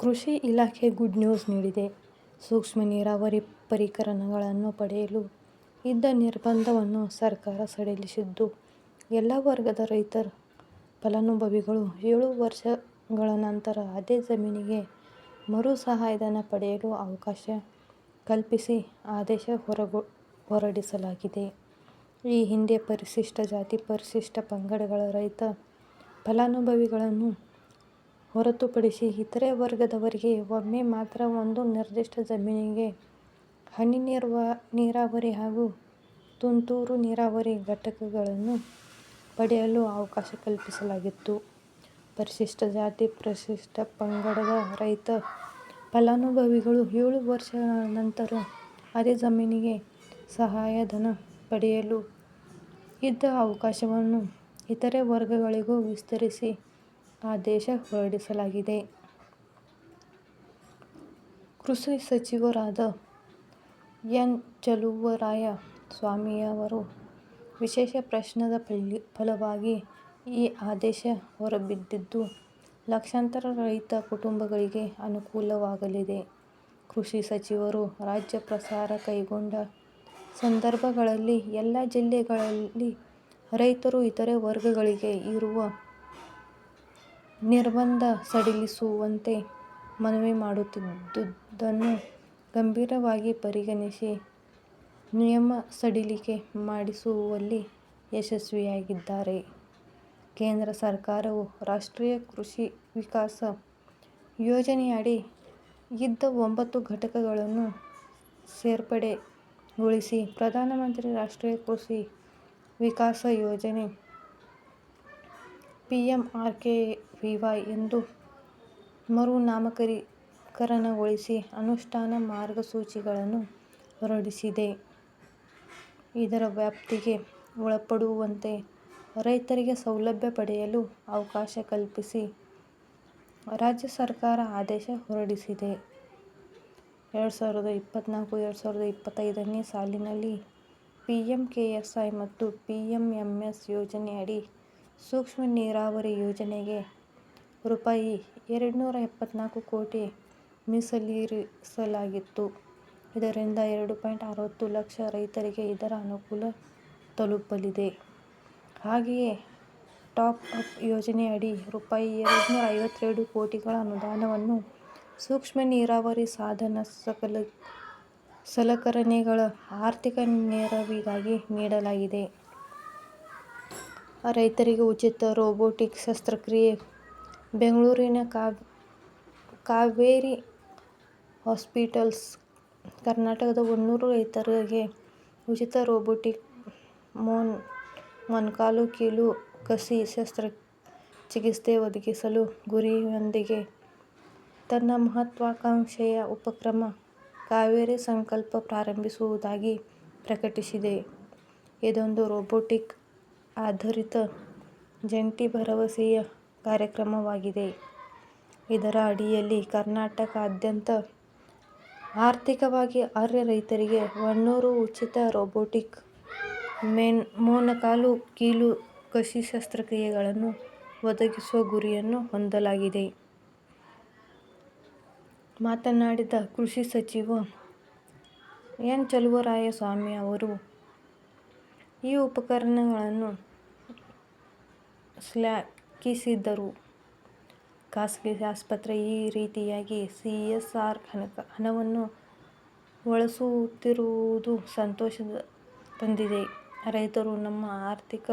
ಕೃಷಿ ಇಲಾಖೆ good news ನೀಡಿದೆ. ಸೂಕ್ಷ್ಮ ನೀರಾವರಿ ಪರಿಕರಣಗಳನ್ನು ಪಡೆಯಲು ಇದ್ದ ನಿರ್ಬಂಧವನ್ನು ಸರ್ಕಾರ ಸಡಿಲಿಸಿದ್ದು, ಎಲ್ಲ ವರ್ಗದ ರೈತರ ಫಲಾನುಭವಿಗಳು ಏಳು ವರ್ಷಗಳ ನಂತರ ಅದೇ ಜಮೀನಿಗೆ ಮರು ಸಹಾಯಧನ ಪಡೆಯಲು ಅವಕಾಶ ಕಲ್ಪಿಸಿ ಆದೇಶ ಹೊರಡಿಸಲಾಗಿದೆ. ಈ ಹಿಂದೆ ಪರಿಶಿಷ್ಟ ಜಾತಿ, ಪರಿಶಿಷ್ಟ ಪಂಗಡಗಳ ರೈತ ಫಲಾನುಭವಿಗಳನ್ನು ಹೊರತುಪಡಿಸಿ ಇತರೆ ವರ್ಗದವರಿಗೆ ಒಮ್ಮೆ ಮಾತ್ರ ಒಂದು ನಿರ್ದಿಷ್ಟ ಜಮೀನಿಗೆ ಹನಿ ನೀರಾವರಿ ಹಾಗೂ ತುಂತುರು ನೀರಾವರಿ ಘಟಕಗಳನ್ನು ಪಡೆಯಲು ಅವಕಾಶ ಕಲ್ಪಿಸಲಾಗಿತ್ತು. ಪರಿಶಿಷ್ಟ ಜಾತಿ, ಪರಿಶಿಷ್ಟ ಪಂಗಡದ ರೈತ ಫಲಾನುಭವಿಗಳು ಏಳು ವರ್ಷಗಳ ನಂತರ ಅದೇ ಜಮೀನಿಗೆ ಸಹಾಯಧನ ಪಡೆಯಲು ಇದ್ದ ಅವಕಾಶವನ್ನು ಇತರೆ ವರ್ಗಗಳಿಗೂ ವಿಸ್ತರಿಸಿ ಆದೇಶ ಹೊರಡಿಸಲಾಗಿದೆ. ಕೃಷಿ ಸಚಿವರಾದ ಎನ್. ಚಲುವರಾಯ ಸ್ವಾಮಿಯವರು ವಿಶೇಷ ಪ್ರಶ್ನದ ಫಲವಾಗಿ ಈ ಆದೇಶ ಹೊರಬಿದ್ದಿದ್ದು, ಲಕ್ಷಾಂತರ ರೈತ ಕುಟುಂಬಗಳಿಗೆ ಅನುಕೂಲವಾಗಲಿದೆ. ಕೃಷಿ ಸಚಿವರು ರಾಜ್ಯ ಪ್ರಸಾರ ಕೈಗೊಂಡ ಸಂದರ್ಭಗಳಲ್ಲಿ ಎಲ್ಲ ಜಿಲ್ಲೆಗಳಲ್ಲಿ ರೈತರು ಇತರೆ ವರ್ಗಗಳಿಗೆ ಇರುವ ನಿರ್ಬಂಧ ಸಡಿಲಿಸುವಂತೆ ಮನವಿ ಮಾಡುತ್ತಿದ್ದುದನ್ನು ಗಂಭೀರವಾಗಿ ಪರಿಗಣಿಸಿ ನಿಯಮ ಸಡಿಲಿಕೆ ಮಾಡಿಸುವಲ್ಲಿ ಯಶಸ್ವಿಯಾಗಿದ್ದಾರೆ. ಕೇಂದ್ರ ಸರ್ಕಾರವು ರಾಷ್ಟ್ರೀಯ ಕೃಷಿ ವಿಕಾಸ ಯೋಜನೆಯಡಿ ಇದ್ದ ಒಂಬತ್ತು ಘಟಕಗಳನ್ನು ಸೇರ್ಪಡೆಗೊಳಿಸಿ ಪ್ರಧಾನಮಂತ್ರಿ ರಾಷ್ಟ್ರೀಯ ಕೃಷಿ ವಿಕಾಸ ಯೋಜನೆ ಪಿಎಂಆರ್ಕೆವಿವೈ ಎಂದು ಮರು ನಾಮಕರಣಗೊಳಿಸಿ ಅನುಷ್ಠಾನ ಮಾರ್ಗಸೂಚಿಗಳನ್ನು ಹೊರಡಿಸಿದೆ. ಇದರ ವ್ಯಾಪ್ತಿಗೆ ಒಳಪಡುವಂತೆ ರೈತರಿಗೆ ಸೌಲಭ್ಯ ಪಡೆಯಲು ಅವಕಾಶ ಕಲ್ಪಿಸಿ ರಾಜ್ಯ ಸರ್ಕಾರ ಆದೇಶ ಹೊರಡಿಸಿದೆ. ಎರಡು ಸಾವಿರದ ಇಪ್ಪತ್ನಾಲ್ಕು-ಎರಡು ಸಾವಿರದ ಇಪ್ಪತ್ತೈದನೇ ಸಾಲಿನಲ್ಲಿ ಪಿಎಂಕೆಎಸ್ವೈ ಮತ್ತು ಪಿಎಂಎಂಎಸ್ ಯೋಜನೆಯಡಿ ಸೂಕ್ಷ್ಮ ನೀರಾವರಿ ಯೋಜನೆಗೆ ರೂಪಾಯಿ ಎರಡ್ನೂರ ಎಪ್ಪತ್ನಾಲ್ಕು ಕೋಟಿ ಮೀಸಲಿರಿಸಲಾಗಿತ್ತು. ಇದರಿಂದ ಎರಡು ಪಾಯಿಂಟ್ ಅರವತ್ತು ಲಕ್ಷ ರೈತರಿಗೆ ಇದರ ಅನುಕೂಲ ತಲುಪಲಿದೆ. ಹಾಗೆಯೇ ಟಾಪ್ ಅಪ್ ಯೋಜನೆಯಡಿ ರೂಪಾಯಿ ಎರಡ್ನೂರ ಐವತ್ತೆರಡು ಕೋಟಿಗಳ ಅನುದಾನವನ್ನು ಸೂಕ್ಷ್ಮ ನೀರಾವರಿ ಸಾಧನ ಸಕಲ, ಸಲಕರಣೆಗಳ ಆರ್ಥಿಕ ನೆರವಿಗಾಗಿ ನೀಡಲಾಗಿದೆ. ರೈತರಿಗೆ ಉಚಿತ ರೋಬೋಟಿಕ್ ಶಸ್ತ್ರಕ್ರಿಯೆ ಬೆಂಗಳೂರಿನ ಕಾವೇರಿ ಹಾಸ್ಪಿಟಲ್ಸ್, ಕರ್ನಾಟಕದ ಮುನ್ನೂರು ರೈತರಿಗೆ ಉಚಿತ ರೋಬೋಟಿಕ್ ಮೊಣಕಾಲು, ಕೀಲು, ಕಸಿ ಶಸ್ತ್ರಚಿಕಿತ್ಸೆ ಒದಗಿಸಲು ಗುರಿಯೊಂದಿಗೆ ತನ್ನ ಮಹತ್ವಾಕಾಂಕ್ಷೆಯ ಉಪಕ್ರಮ ಕಾವೇರಿ ಸಂಕಲ್ಪ ಪ್ರಾರಂಭಿಸುವುದಾಗಿ ಪ್ರಕಟಿಸಿದೆ. ಇದೊಂದು ರೋಬೋಟಿಕ್ ಆಧಾರಿತ ಜಂಟಿ ಭರವಸೆಯ ಕಾರ್ಯಕ್ರಮವಾಗಿದೆ. ಇದರ ಅಡಿಯಲ್ಲಿ ಕರ್ನಾಟಕದಾದ್ಯಂತ ಆರ್ಥಿಕವಾಗಿ ಅರ್ಹ ರೈತರಿಗೆ ವನ್ನೂರು ಉಚಿತ ರೋಬೋಟಿಕ್ ಮೋನಕಾಲು ಕೀಲು ಕಸಿ ಶಸ್ತ್ರಕ್ರಿಯೆಗಳನ್ನು ಒದಗಿಸುವ ಗುರಿಯನ್ನು ಹೊಂದಲಾಗಿದೆ. ಮಾತನಾಡಿದ ಕೃಷಿ ಸಚಿವ ಎನ್. ಚಲುವರಾಯಸ್ವಾಮಿ ಅವರು, ಈ ಉಪಕರಣಗಳನ್ನು ಶ್ಲಾಘಿಸಿದರು. ಖಾಸಗಿ ಆಸ್ಪತ್ರೆ ಈ ರೀತಿಯಾಗಿ ಸಿಎಸ್ಆರ್ ಹಣವನ್ನು ಬಳಸುತ್ತಿರುವುದು ಸಂತೋಷ ತಂದಿದೆ. ರೈತರು ನಮ್ಮ ಆರ್ಥಿಕ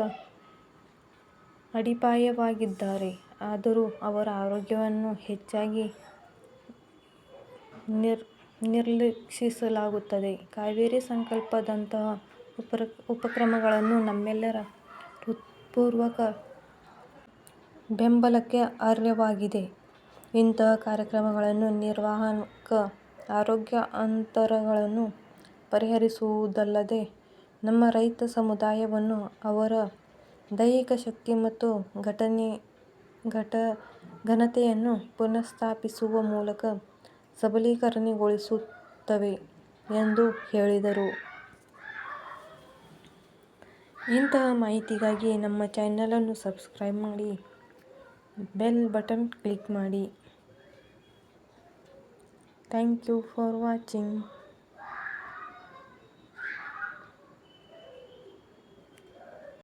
ಅಡಿಪಾಯವಾಗಿದ್ದಾರೆ. ಆದರೂ ಅವರ ಆರೋಗ್ಯವನ್ನು ಹೆಚ್ಚಾಗಿ ನಿರ್ಲಕ್ಷಿಸಲಾಗುತ್ತದೆ. ಕಾವೇರಿ ಸಂಕಲ್ಪದಂತಹ ಉಪಕ್ರಮಗಳನ್ನು ನಮ್ಮೆಲ್ಲರ ಹೃತ್ಪೂರ್ವಕ ಬೆಂಬಲಕ್ಕೆ ಅರ್ಹವಾಗಿದೆ ಇಂತಹ ಕಾರ್ಯಕ್ರಮಗಳನ್ನು ನಿರ್ವಾಹಕ ಆರೋಗ್ಯ ಅಂತರಗಳನ್ನು ಪರಿಹರಿಸುವುದಲ್ಲದೆ, ನಮ್ಮ ರೈತ ಸಮುದಾಯವನ್ನು ಅವರ ದೈಹಿಕ ಶಕ್ತಿ ಮತ್ತು ಘಟನೆ ಘಟ ಘನತೆಯನ್ನು ಪುನಃಸ್ಥಾಪಿಸುವ ಮೂಲಕ ಸಬಲೀಕರಣಗೊಳಿಸುತ್ತವೆ ಎಂದು ಹೇಳಿದರು. ಇಂತಹ ಮಾಹಿತಿಗಾಗಿ ನಮ್ಮ ಚಾನಲನ್ನು ಸಬ್ಸ್ಕ್ರೈಬ್ ಮಾಡಿ, ಬೆಲ್ ಬಟನ್ ಕ್ಲಿಕ್ ಮಾಡಿ. Thank you for watching